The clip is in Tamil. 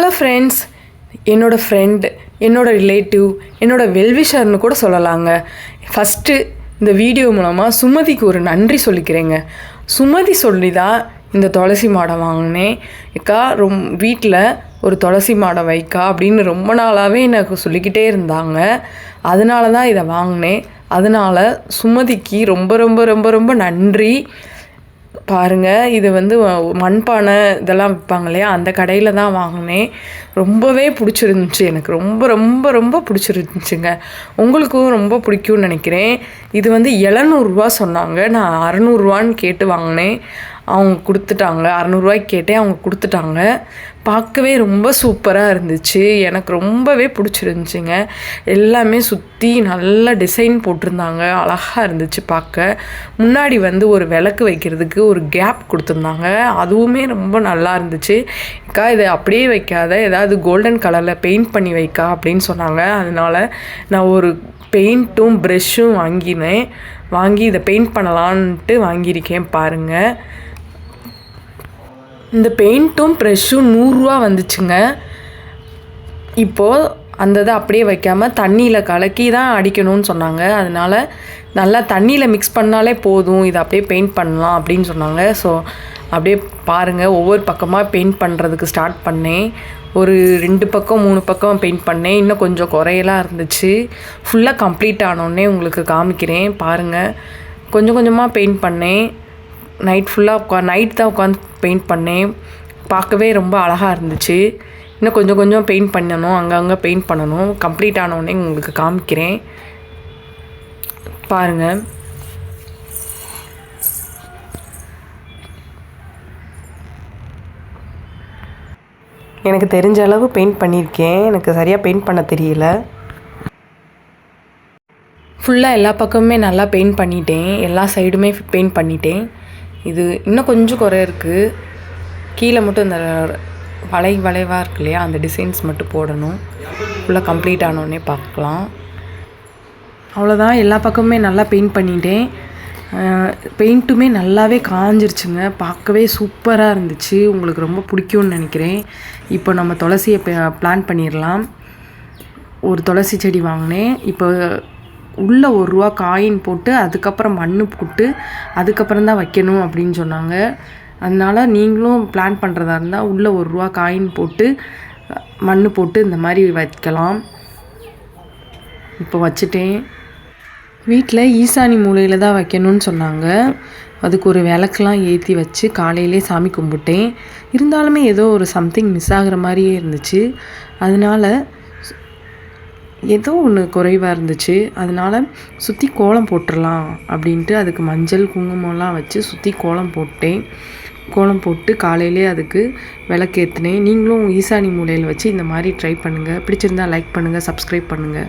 ஹலோ ஃப்ரெண்ட்ஸ் என்னோடய ஃப்ரெண்ட் என்னோடய ரிலேட்டிவ் என்னோடய வெல்விஷர்னு கூட சொல்லலாங்க. ஃபஸ்ட்டு இந்த வீடியோ மூலமாக சுமதிக்கு ஒரு நன்றி சொல்லிக்கிறேங்க. சுமதி சொல்லி தான் இந்த துளசி மாடம் வாங்கினேன். அக்கா ரொம் வீட்டில் ஒரு துளசி மாடம் வைக்கா அப்படின்னு ரொம்ப நாளாகவே எனக்கு சொல்லிக்கிட்டே இருந்தாங்க. அதனால தான் இதை வாங்கினேன். அதனால் சுமதிக்கு ரொம்ப ரொம்ப ரொம்ப ரொம்ப நன்றி. பாருங்கள் இது வந்து மண்பானை இதெல்லாம் விற்பாங்க இல்லையா? அந்த கடையில் தான் வாங்கினேன். ரொம்பவே பிடிச்சிருந்துச்சி எனக்கு. ரொம்ப ரொம்ப ரொம்ப பிடிச்சிருந்துச்சுங்க. உங்களுக்கும் ரொம்ப பிடிக்கும்னு நினைக்கிறேன். இது வந்து எழுநூறுரூவா சொன்னாங்க. நான் அறநூறுவான்னு கேட்டு வாங்கினேன். அவங்க கொடுத்துட்டாங்க. அறநூறுவாய்க்கு கேட்டேன். அவங்க கொடுத்துட்டாங்க. பார்க்கவே ரொம்ப சூப்பராக இருந்துச்சு. எனக்கு ரொம்பவே பிடிச்சிருந்துச்சிங்க. எல்லாமே சுற்றி நல்லா டிசைன் போட்டிருந்தாங்க. அழகாக இருந்துச்சு பார்க்க. முன்னாடி வந்து ஒரு விளக்கு வைக்கிறதுக்கு ஒரு கேப் கொடுத்துருந்தாங்க. அதுவுமே ரொம்ப நல்லா இருந்துச்சு. அக்கா இதை அப்படியே வைக்காத. ஏதாவது கோல்டன் கலரில் பெயிண்ட் பண்ணி வைக்கா அப்படின்னு சொன்னாங்க. அதனால நான் ஒரு பெயிண்ட்டும் ப்ரெஷ்ஷும் வாங்கினேன். வாங்கி இதை பெயிண்ட் பண்ணலான்ட்டு வாங்கியிருக்கேன் பாருங்கள் இந்த பெயிண்ட்டும் ப்ரெஷ்ஷும் நூறுரூவா வந்துச்சுங்க. இப்போது அந்த இதை அப்படியே வைக்காமல் தண்ணியில் கலக்கி தான் அடிக்கணும்னு சொன்னாங்க. அதனால் நல்லா தண்ணியில் மிக்ஸ் பண்ணாலே போதும். இதை அப்படியே பெயிண்ட் பண்ணலாம் அப்படின்னு சொன்னாங்க. ஸோ அப்படியே பாருங்கள் ஒவ்வொரு பக்கமாக பெயிண்ட் பண்ணுறதுக்கு ஸ்டார்ட் பண்ணேன். ஒரு ரெண்டு பக்கம் மூணு பக்கம் பெயிண்ட் பண்ணேன். இன்னும் கொஞ்சம் குறையெல்லாம் இருந்துச்சு. ஃபுல்லாக கம்ப்ளீட் ஆனோடனே உங்களுக்கு காமிக்கிறேன். பாருங்கள் கொஞ்சம் கொஞ்சமாக பெயிண்ட் பண்ணேன். நைட் ஃபுல்லாக உட்கா நைட் தான் உட்காந்து பெயிண்ட் பண்ணேன். பார்க்கவே ரொம்ப அழகாக இருந்துச்சு. இன்னும் கொஞ்சம் கொஞ்சம் பெயிண்ட் பண்ணணும் அங்கங்கே பெயிண்ட் பண்ணணும். கம்ப்ளீட் ஆனவுடனே உங்களுக்கு காமிக்கிறேன். பாருங்கள் எனக்கு தெரிஞ்ச அளவு பெயிண்ட் பண்ணியிருக்கேன். எனக்கு சரியாக பெயிண்ட் பண்ண தெரியல. ஃபுல்லாக எல்லா பக்கமுமே நல்லா பெயிண்ட் பண்ணிட்டேன். எல்லா சைடுமே பெயிண்ட் பண்ணிட்டேன். இது இன்னும் கொஞ்சம் குறை இருக்குது கீழே மட்டும் இந்த வளை வளைவாக இருக்கு இல்லையா அந்த டிசைன்ஸ் மட்டும் போடணும். ஃபுல்லாக கம்ப்ளீட் ஆனோடனே பார்க்கலாம். அவ்வளோதான் எல்லா பக்கமுமே நல்லா பெயிண்ட் பண்ணிட்டேன். பெயிண்ட்டுமே நல்லாவே காஞ்சிருச்சுங்க. பார்க்கவே சூப்பராக இருந்துச்சு. உங்களுக்கு ரொம்ப பிடிக்கும்னு நினைக்கிறேன். இப்போ நம்ம துளசியை பிளான் பண்ணிடலாம். ஒரு துளசி செடி வாங்கினேன். இப்போ உள்ளே ஒரு ரூபா காயின் போட்டு அதுக்கப்புறம் மண் போட்டு அதுக்கப்புறம் தான் வைக்கணும் அப்படின்னு சொன்னாங்க. அதனால் நீங்களும் பிளான் பண்ணுறதா இருந்தால் உள்ளே ஒரு ரூபா காயின் போட்டு மண் போட்டு இந்த மாதிரி வைக்கலாம். இப்போ வச்சுட்டேன். வீட்டில் ஈசானி மூலையில் தான் வைக்கணும்னு சொன்னாங்க. அதுக்கு ஒரு விளக்கெலாம் ஏற்றி வச்சு காலையிலே சாமி கும்பிட்டேன். இருந்தாலுமே ஏதோ ஒரு சம்திங் மிஸ் ஆகுற மாதிரியே இருந்துச்சு. அதனால ஏதோ ஒன்று குறைவாக இருந்துச்சு. அதனால் சுற்றி கோலம் போட்டுடலாம் அப்படின்ட்டு அதுக்கு மஞ்சள் குங்குமம்லாம் வச்சு சுற்றி கோலம் போட்டேன். கோலம் போட்டு காலையிலே அதுக்கு விளக்கேற்றினேன் நீங்களும் ஈசானி மூலையில் வச்சு இந்த மாதிரி ட்ரை பண்ணுங்கள் பிடிச்சிருந்தா லைக் பண்ணுங்கள் சப்ஸ்கிரைப் பண்ணுங்கள்